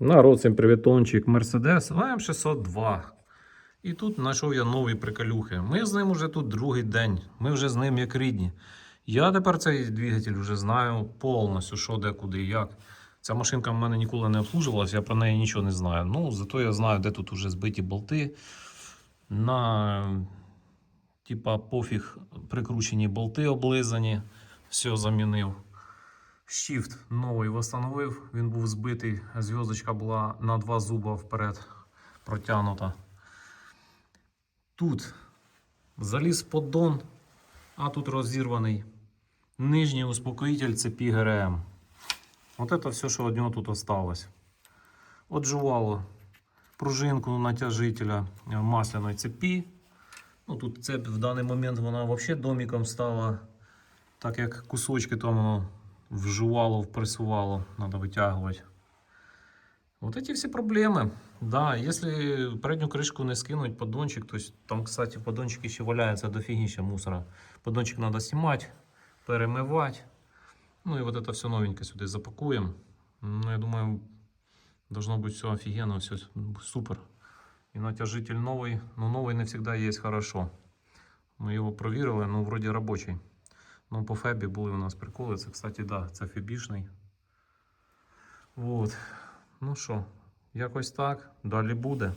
Народ, всім привітончик. Мерседес АМ602. І тут знайшов я нові приколюхи. Ми з ним вже тут другий день. Ми вже з ним як рідні. Я тепер цей двигатель вже знаю повністю, що де, куди, як. Ця машинка в мене ніколи не обслужувалася, я про неї нічого не знаю. Ну, зато я знаю, де тут вже збиті болти. На типа пофіг прикручені болти облизані. Все замінив. Shift новий встановив, він був збитий, зв'язочка була на два зуба вперед протягнута. Тут заліз поддон, а тут розірваний нижній успокоїтель цепі ГРМ. От це все, що від нього тут осталось. Отжувало пружинку натяжителя масляної цепі. Ну, тут цепь в даний момент вона взагалі домиком стала, так як кусочки там воно вживало, впрессувало, надо вытягивать. Вот эти все проблемы. Да, если переднюю крышку не скинуть, поддончик, то есть там, кстати, в поддончике еще валяется дофигища мусора. Поддончик надо снимать, перемывать. Ну и вот это все новенькое сюда запакуем. Ну, я думаю, должно быть все офигенно, все супер. И натяжитель новый, но новый не всегда есть хорошо. Мы его проверили, ну вроде рабочий. Ну, по фебі були у нас приколи. Це, кстати, да, це фебішний. Вот. Ну що, якось так. Далі буде.